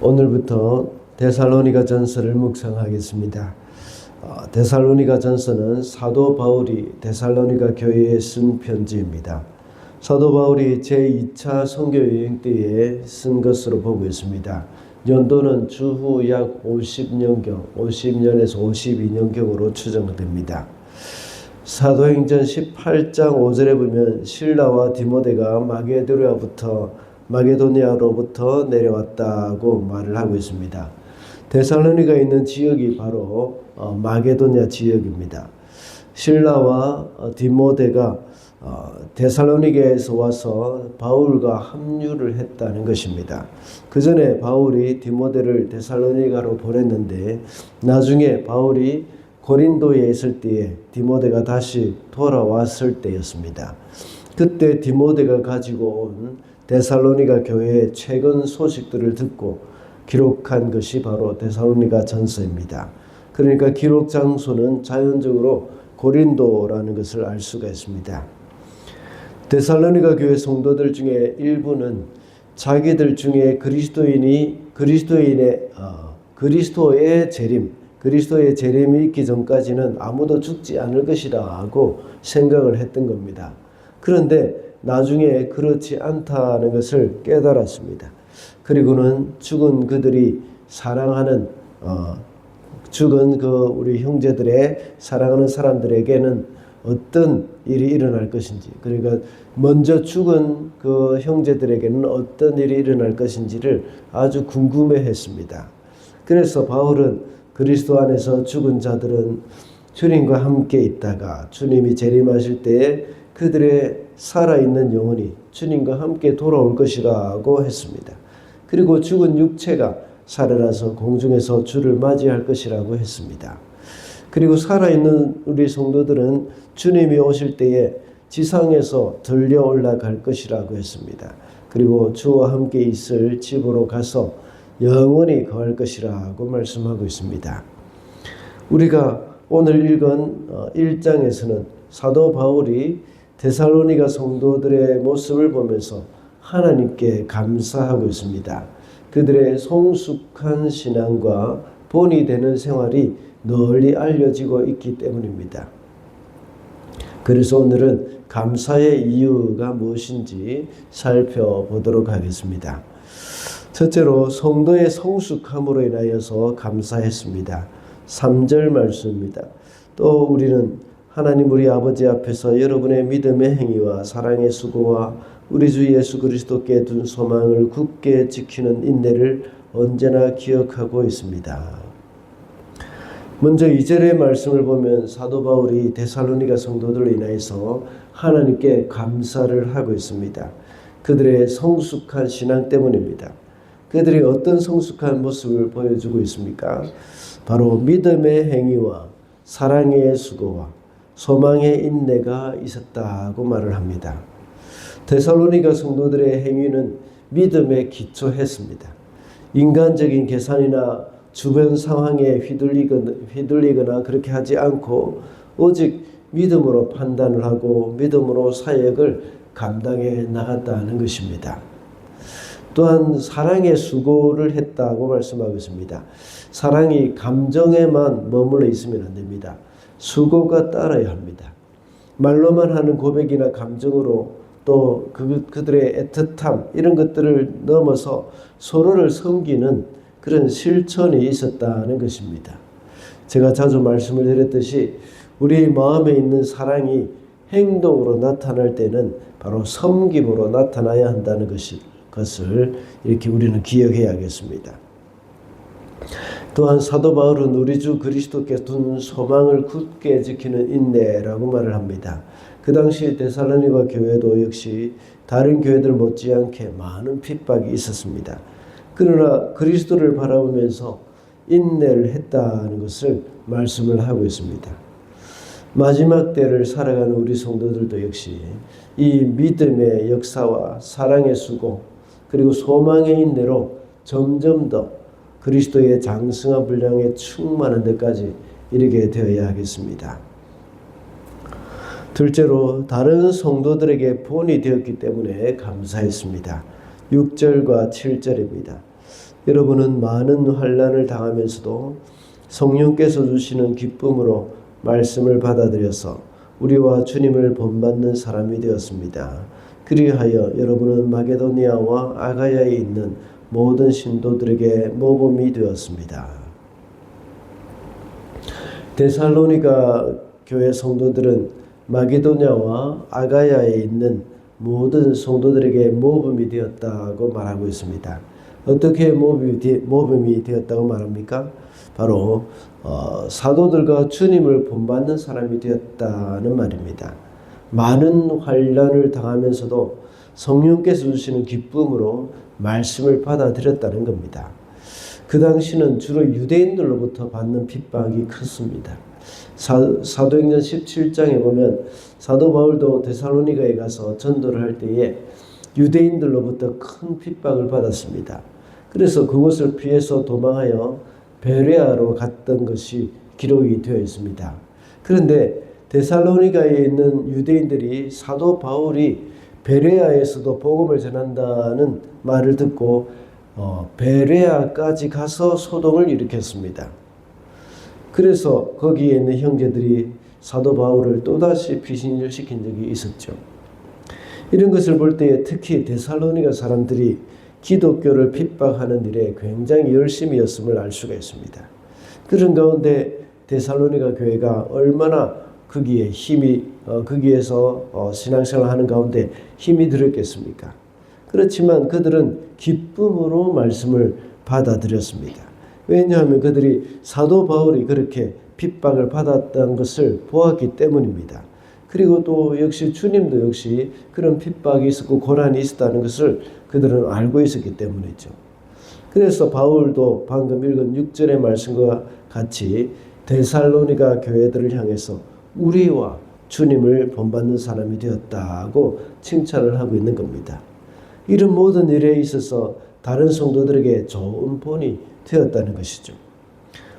오늘부터 데살로니가 전서를 묵상하겠습니다. 어, 데살로니가 전서는 사도 바울이 데살로니가 교회에 쓴 편지입니다. 사도 바울이 제2차 선교 여행 때에 쓴 것으로 보고 있습니다. 연도는 주후 약 50년경, 50년에서 52년경으로 추정됩니다. 사도행전 18장 5절에 보면 신라와 디모데가 마게도니아부터 마게도니아로부터 내려왔다고 말을 하고 있습니다. 데살로니가 있는 지역이 바로 어, 마게도니아 지역입니다. 신라와 어, 디모데가 어, 데살로니게에서 와서 바울과 합류를 했다는 것입니다. 그 전에 바울이 디모데를 데살로니가로 보냈는데 나중에 바울이 고린도에 있을 때에 디모데가 다시 돌아왔을 때였습니다. 그때 디모데가 가지고 온 데살로니가 교회의 최근 소식들을 듣고 기록한 것이 바로 데살로니가 전서입니다. 그러니까 기록 장소는 자연적으로 고린도라는 것을 알 수가 있습니다. 데살로니가 교회 성도들 중에 일부는 자기들 중에 그리스도인이 그리스도인의 어, 그리스도의 재림, 그리스도의 재림이 있기 전까지는 아무도 죽지 않을 것이라고 생각을 했던 겁니다. 그런데 나중에 그렇지 않다는 것을 깨달았습니다. 그리고는 죽은 그들이 사랑하는 어, 죽은 그 우리 형제들의 사랑하는 사람들에게는 어떤 일이 일어날 것인지 그러니까 먼저 죽은 그 형제들에게는 어떤 일이 일어날 것인지를 아주 궁금해했습니다. 그래서 바울은 그리스도 안에서 죽은 자들은 주님과 함께 있다가 주님이 재림하실 때에 그들의 살아있는 영혼이 주님과 함께 돌아올 것이라고 했습니다. 그리고 죽은 육체가 살아나서 공중에서 주를 맞이할 것이라고 했습니다. 그리고 살아있는 우리 성도들은 주님이 오실 때에 지상에서 들려 올라갈 것이라고 했습니다. 그리고 주와 함께 있을 집으로 가서 영원히 거할 것이라고 말씀하고 있습니다. 우리가 오늘 읽은 1장에서는 사도 바울이 데살로니가 성도들의 모습을 보면서 하나님께 감사하고 있습니다. 그들의 성숙한 신앙과 본이 되는 생활이 널리 알려지고 있기 때문입니다. 그래서 오늘은 감사의 이유가 무엇인지 살펴보도록 하겠습니다. 첫째로 성도의 성숙함으로 인하여서 감사했습니다. 3절 말씀입니다. 또 우리는 하나님 우리 아버지 앞에서 여러분의 믿음의 행위와 사랑의 수고와 우리 주 예수 그리스도께 둔 소망을 굳게 지키는 인내를 언제나 기억하고 있습니다. 먼저 이절의 말씀을 보면 사도 바울이 데살로니가 성도들로 인하여서 하나님께 감사를 하고 있습니다. 그들의 성숙한 신앙 때문입니다. 그들이 어떤 성숙한 모습을 보여주고 있습니까? 바로 믿음의 행위와 사랑의 수고와 소망의 인내가 있었다고 말을 합니다. 데살로니가 성도들의 행위는 믿음에 기초했습니다. 인간적인 계산이나 주변 상황에 휘둘리거나, 휘둘리거나 그렇게 하지 않고 오직 믿음으로 판단을 하고 믿음으로 사역을 감당해 나갔다는 것입니다. 또한 사랑의 수고를 했다고 말씀하고 있습니다. 사랑이 감정에만 머물러 있으면 안 됩니다. 수고가 따라야 합니다. 말로만 하는 고백이나 감정으로 또 그, 그들의 애틋함 이런 것들을 넘어서 서로를 섬기는 그런 실천이 있었다는 것입니다. 제가 자주 말씀을 드렸듯이 우리 마음에 있는 사랑이 행동으로 나타날 때는 바로 섬김으로 나타나야 한다는 것을 이렇게 우리는 기억해야겠습니다. 또한 사도 바울은 우리 주 그리스도께 둔 소망을 굳게 지키는 인내라고 말을 합니다. 그 당시 데살로니가 교회도 역시 다른 교회들 못지않게 많은 핍박이 있었습니다. 그러나 그리스도를 바라보면서 인내를 했다는 것을 말씀을 하고 있습니다. 마지막 때를 살아가는 우리 성도들도 역시 이 믿음의 역사와 사랑의 수고 그리고 소망의 인내로 점점 더 그리스도의 장승한 분량에 충만한 데까지 이르게 되어야 하겠습니다. 둘째로 다른 성도들에게 본이 되었기 때문에 감사했습니다. 6절과 7절입니다. 여러분은 많은 환란을 당하면서도 성령께서 주시는 기쁨으로 말씀을 받아들여서 우리와 주님을 본받는 사람이 되었습니다. 그리하여 여러분은 마게도니아와 아가야에 있는 모든 신도들에게 모범이 되었습니다. 데살로니가 교회 성도들은 마게도냐와 아가야에 있는 모든 성도들에게 모범이 되었다고 말하고 있습니다. 어떻게 모범이, 되었다고 말합니까? 바로 어, 사도들과 주님을 본받는 사람이 되었다는 말입니다. 많은 환란을 당하면서도 성령께서 주시는 기쁨으로 말씀을 받아들였다는 겁니다. 그 당시는 주로 유대인들로부터 받는 핍박이 컸습니다. 사, 사도행전 17장에 보면 사도 바울도 데살로니가에 가서 전도를 할 때에 유대인들로부터 큰 핍박을 받았습니다. 그래서 그곳을 피해서 도망하여 베레아로 갔던 것이 기록이 되어 있습니다. 그런데 데살로니가에 있는 유대인들이 사도 바울이 베레아에서도 복음을 전한다는 말을 듣고 어, 베레아까지 가서 소동을 일으켰습니다. 그래서 거기에 있는 형제들이 사도 바울을 또다시 피신을 시킨 적이 있었죠. 이런 것을 볼 때에 특히 데살로니가 사람들이 기독교를 핍박하는 일에 굉장히 열심이었음을 알 수가 있습니다. 그런 가운데 데살로니가 교회가 얼마나 거기에 힘이 어, 거기에서 어, 신앙생활 하는 가운데 힘이 들었겠습니까? 그렇지만 그들은 기쁨으로 말씀을 받아들였습니다. 왜냐하면 그들이 사도 바울이 그렇게 핍박을 받았던 것을 보았기 때문입니다. 그리고 또 역시 주님도 역시 그런 핍박이 있었고 고난이 있었다는 것을 그들은 알고 있었기 때문이죠. 그래서 바울도 방금 읽은 6절의 말씀과 같이 데살로니가 교회들을 향해서 우리와 주님을 본받는 사람이 되었다고 칭찬을 하고 있는 겁니다. 이런 모든 일에 있어서 다른 성도들에게 좋은 본이 되었다는 것이죠.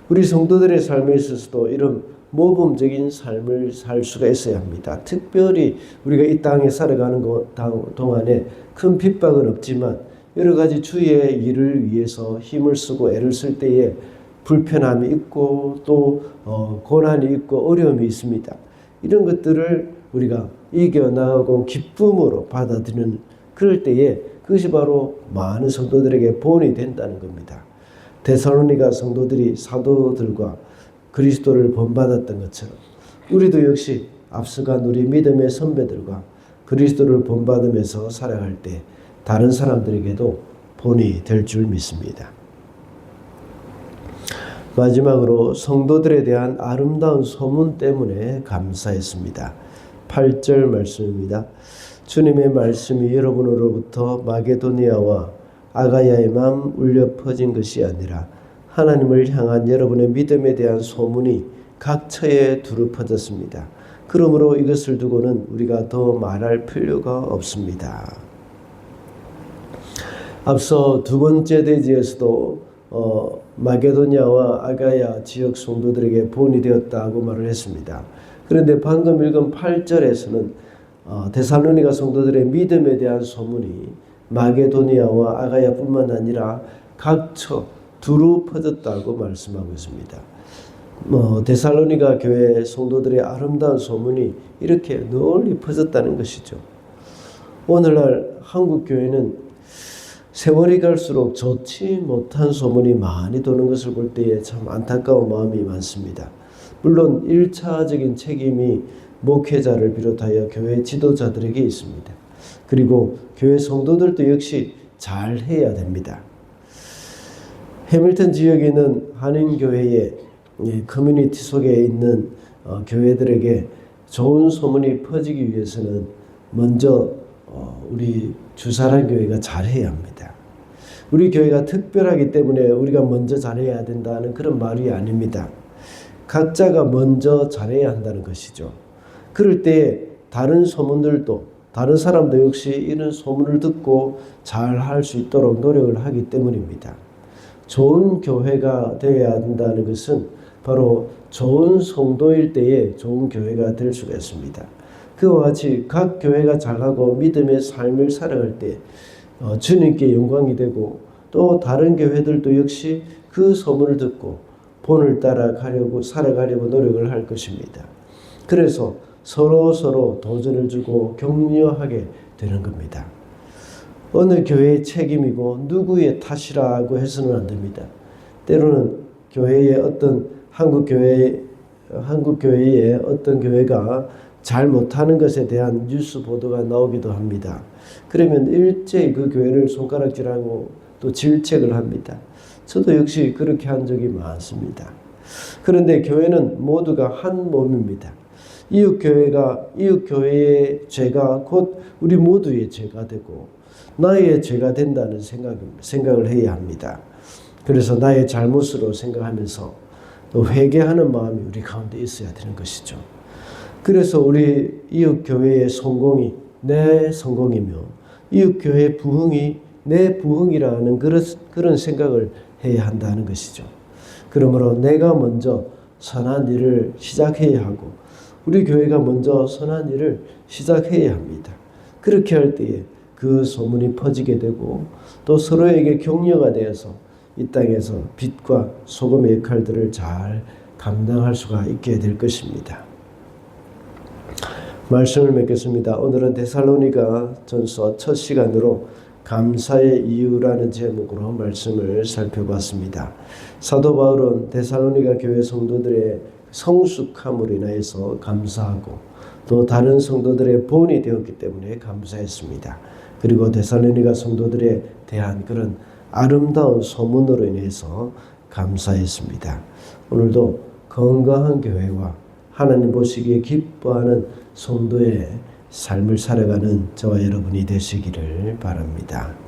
우리 성도들의 삶에 있어서도 이런 모범적인 삶을 살 수가 있어야 합니다. 특별히 우리가 이 땅에 살아가는 동안에 큰 핍박은 없지만 여러 가지 주의 일을 위해서 힘을 쓰고 애를 쓸 때에 불편함이 있고 또 어, 고난이 있고 어려움이 있습니다. 이런 것들을 우리가 이겨나가고 기쁨으로 받아들이는 그럴 때에 그것이 바로 많은 성도들에게 본이 된다는 겁니다. 데살로니가 성도들이 사도들과 그리스도를 본받았던 것처럼 우리도 역시 앞서간 우리 믿음의 선배들과 그리스도를 본받으면서 살아갈 때 다른 사람들에게도 본이 될 줄 믿습니다. 마지막으로 성도들에 대한 아름다운 소문 때문에 감사했습니다. 8절 말씀입니다. 주님의 말씀이 여러분으로부터 마게도니아와 아가야에만 울려 퍼진 것이 아니라 하나님을 향한 여러분의 믿음에 대한 소문이 각처에 두루 퍼졌습니다. 그러므로 이것을 두고는 우리가 더 말할 필요가 없습니다. 앞서 두 번째 대지에서도 어, 마게도냐와 아가야 지역 성도들에게 본이 되었다고 말을 했습니다. 그런데 방금 읽은 8절에서는 어, 데살로니가 성도들의 믿음에 대한 소문이 마게도니아와 아가야뿐만 아니라 각처 두루 퍼졌다고 말씀하고 있습니다. 뭐 데살로니가 교회 성도들의 아름다운 소문이 이렇게 널리 퍼졌다는 것이죠. 오늘날 한국 교회는 세월이 갈수록 좋지 못한 소문이 많이 도는 것을 볼 때에 참 안타까운 마음이 많습니다. 물론 1차적인 책임이 목회자를 비롯하여 교회 지도자들에게 있습니다. 그리고 교회 성도들도 역시 잘 해야 됩니다. 해밀턴 지역에 있는 한인교회의 커뮤니티 속에 있는 어, 교회들에게 좋은 소문이 퍼지기 위해서는 먼저 어, 우리 주사랑 교회가 잘해야 합니다. 우리 교회가 특별하기 때문에 우리가 먼저 잘해야 된다는 그런 말이 아닙니다. 각자가 먼저 잘해야 한다는 것이죠. 그럴 때 다른 소문들도 다른 사람도 역시 이런 소문을 듣고 잘 할 수 있도록 노력을 하기 때문입니다. 좋은 교회가 되어야 한다는 것은 바로 좋은 성도일 때에 좋은 교회가 될 수가 있습니다. 그와 같이 각 교회가 잘하고 믿음의 삶을 살아갈 때 어, 주님께 영광이 되고 또 다른 교회들도 역시 그 소문을 듣고 본을 따라가려고 살아가려고 노력을 할 것입니다. 그래서 서로 서로 도전을 주고 격려하게 되는 겁니다. 어느 교회의 책임이고 누구의 탓이라고 해서는 안 됩니다. 때로는 교회의 어떤 한국 교회 한국 교회의 어떤 교회가 잘 못하는 것에 대한 뉴스 보도가 나오기도 합니다. 그러면 일제히 그 교회를 손가락질하고 또 질책을 합니다. 저도 역시 그렇게 한 적이 많습니다. 그런데 교회는 모두가 한 몸입니다. 이웃 교회가 이웃 교회의 죄가 곧 우리 모두의 죄가 되고 나의 죄가 된다는 생각 생각을 해야 합니다. 그래서 나의 잘못으로 생각하면서 또 회개하는 마음이 우리 가운데 있어야 되는 것이죠. 그래서 우리 이웃 교회의 성공이 내 성공이며 이웃 교회의 부흥이 내 부흥이라는 그런 그런 생각을 해야 한다는 것이죠. 그러므로 내가 먼저 선한 일을 시작해야 하고 우리 교회가 먼저 선한 일을 시작해야 합니다. 그렇게 할 때에 그 소문이 퍼지게 되고 또 서로에게 격려가 되어서 이 땅에서 빛과 소금의 역할들을 잘 감당할 수가 있게 될 것입니다. 말씀을 맺겠습니다. 오늘은 데살로니가 전서 첫 시간으로 감사의 이유라는 제목으로 말씀을 살펴봤습니다. 사도 바울은 데살로니가 교회 성도들의 성숙함으로 인하여서 감사하고 또 다른 성도들의 본이 되었기 때문에 감사했습니다. 그리고 데살로니가 성도들에 대한 그런 아름다운 소문으로 인해서 감사했습니다. 오늘도 건강한 교회와 하나님 보시기에 기뻐하는 성도의 삶을 살아가는 저와 여러분이 되시기를 바랍니다.